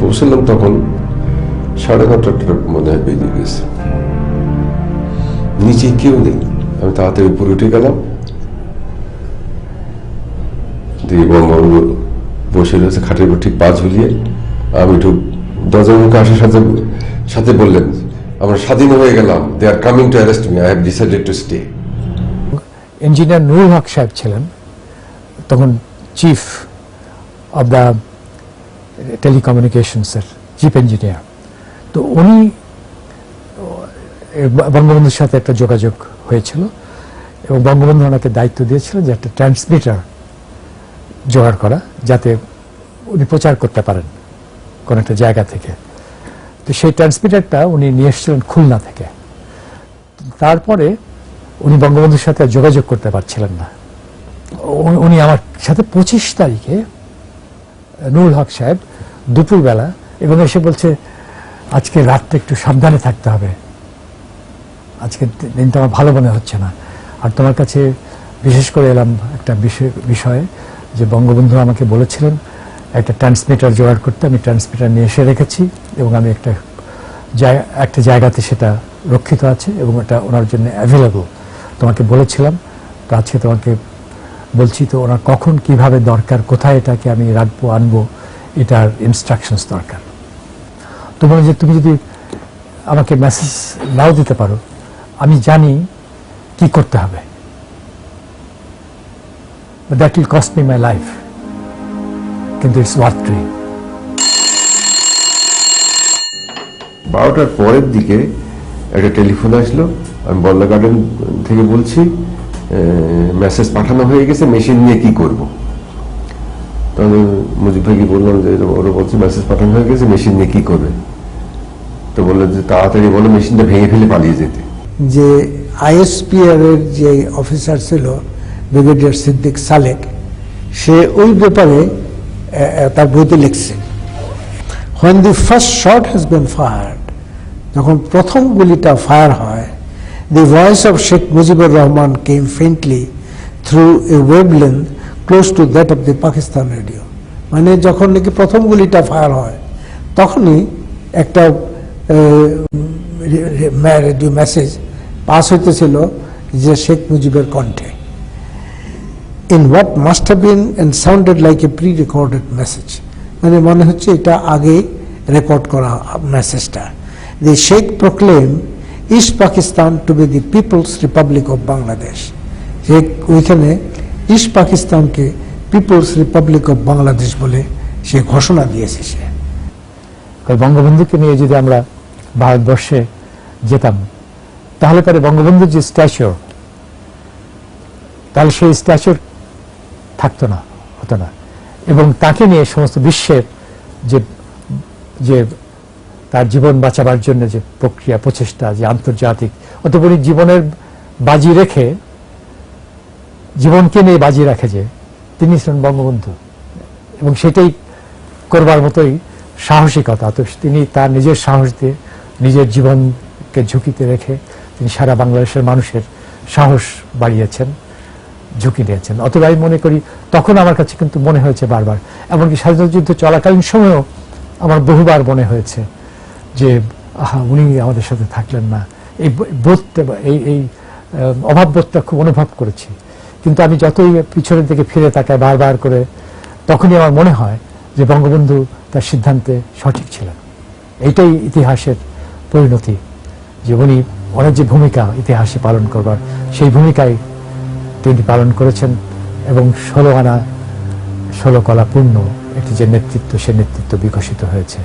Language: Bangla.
পৌঁছলাম তখন সাড়ে নটার মনে হয় বেরিয়ে গেছে। নিচে কেউ নেই। আমি তাড়াতাড়ি উপরে উঠে গেলাম। দিয়ে বঙ্গবন্ধু বসে রয়েছে খাটের উপর, ঠিক পা ঝুলিয়ে। আমি একটু দরজার মুখে আসার সাথে সাথে বললেন, আমরা স্বাধীন হয়ে গেলাম। They are coming to arrest me I have decided to stay engineer Nurul Haq সাহেব ছিলেন, তখন চিফ অব দ্য টেলিকমিউনিকেশনসের চিফ ইঞ্জিনিয়ার তো উনি বঙ্গবন্ধুর সাথে একটা যোগাযোগ হয়েছিল এবং বঙ্গবন্ধু ওনাকে দায়িত্ব দিয়েছিল যে একটা ট্রান্সমিটার জোগাড় করা যাতে উনি প্রচার করতে পারেন কোন একটা জায়গা থেকে। তো সেই ট্রান্সমিটারটা উনি নিয়ে এসেছিলেন খুলনা থেকে। তারপরে উনি বঙ্গবন্ধুর সাথে যোগাযোগ করতে পারছিলেন না। উনি আমার সাথে পঁচিশ তারিখে নুরুল হক সাহেব দুপুরবেলা এবং এসে বলছে, আজকে রাতটা একটু সাবধানে থাকতে হবে। আজকে দিনটা আমার ভালো মনে হচ্ছে না। আর তোমার কাছে বিশেষ করে এলাম একটা বিষয় যে বঙ্গবন্ধু আমাকে বলেছিলেন, একটা ট্রান্সমিটার জোগাড় করতে। আমি ট্রান্সমিটার নিয়ে এসে রেখেছি এবং আমি একটা জায়গা একটা জায়গাতে সেটা রক্ষিত আছে এবং এটা ওনার জন্য অ্যাভেলেবল তোমাকে বলেছিলাম, তো আজকে তোমাকে বলছি তো ওনার কখন কীভাবে দরকার, কোথায় এটাকে আমি রাখব, আনব, এটার ইনস্ট্রাকশনস দরকার। তো বলে যে তুমি যদি আমাকে মেসেজ নাও দিতে পারো, আমি জানি কি করতে হবে। That will cost me my life কিন্তু ইটস ওয়ার্থ ডুইং বারোটার পরের দিকে একটা টেলিফোন আসলো, আমি বল্লা গার্ডেন থেকে বলছি মেসেজ পাঠানো হয়ে গেছে মেশিন নিয়ে কি করব? তখন মুজিব ভাইকে বললাম যে ওরা বলছে মেসেজ পাঠানো হয়ে গেছে মেশিন নিয়ে কি করবে? তো বলল যে, তাড়াতাড়ি বলো মেশিনটা ভেঙে ফেলে পালিয়ে যেতে। যে আইএসপিআর এর যে অফিসার ছিল, ব্রিগেডিয়ার সিদ্দিক সালেক, সে ওই ব্যাপারে তার বইতে লিখছে when the first shot has been fired যখন প্রথম গুলিটা ফায়ার হয় the voice of Sheikh Mujibur Rahman came faintly through a wavelength close to that of the Pakistan radio মানে যখন নাকি প্রথম গুলিটা ফায়ার হয়, তখনই একটা রেডিও মেসেজ পাস হইতেছিল যে শেখ মুজিবের কণ্ঠে। In what must have been and sounded like a prerecorded message মানে মনে হচ্ছে এটা আগে রেকর্ড করা মেসেজটা the Sheikh proclaim East Pakistan to be the People's Republic of Bangladesh যে ওইখানে ইস্ট পাকিস্তানকে পিপলস রিপাবলিক অফ বাংলাদেশ বলে সে ঘোষণা দিয়েছে সে। বঙ্গবন্ধুকে নিয়ে যদি আমরা ভারতবর্ষে যেতাম, তাহলে পরে বঙ্গবন্ধুর যে স্ট্যাচুর তাহলে সেই স্ট্যাচুর থাকতো না, হতো না। এবং তাকে নিয়ে সমস্ত বিশ্বের যে যে তার জীবন বাঁচাবার জন্য যে প্রক্রিয়া, প্রচেষ্টা, যে আন্তর্জাতিক, অতপরি জীবনের বাজি রেখে, জীবনকে নিয়ে বাজি রাখে যে তিনি ছিলেন বঙ্গবন্ধু। এবং সেটাই করবার মতোই সাহসিকতা। তো তিনি তার নিজের সাহস দিয়ে নিজের জীবনকে ঝুঁকিতে রেখে তিনি সারা বাংলাদেশের মানুষের সাহস বাড়িয়েছেন, ঝুঁকি নিয়েছেন। অতএব আমি মনে করি তখন আমার কাছে কিন্তু মনে হয়েছে বারবার। এমনকি স্বাধীনতা যুদ্ধ চলাকালীন সময়েও আমার বহুবার মনে হয়েছে যে, আহা, উনি আমাদের সাথে থাকলেন না। এই ব- বোধটা এই এই অভাববোধটা খুব অনুভব করেছি। কিন্তু আমি যতই পিছনের দিকে ফিরে তাকাই বারবার করে, তখনই আমার মনে হয় যে বঙ্গবন্ধু তার সিদ্ধান্তে সঠিক ছিলেন। এইটাই ইতিহাসের পরিণতি, যে উনি অনেক যে ভূমিকা ইতিহাসে পালন করবার, সেই ভূমিকায় তিনি পালন করেছেন এবং ষোলো আনা ষোলো কলাপূর্ণ একটি যে নেতৃত্ব, সে নেতৃত্ব বিকশিত হয়েছে।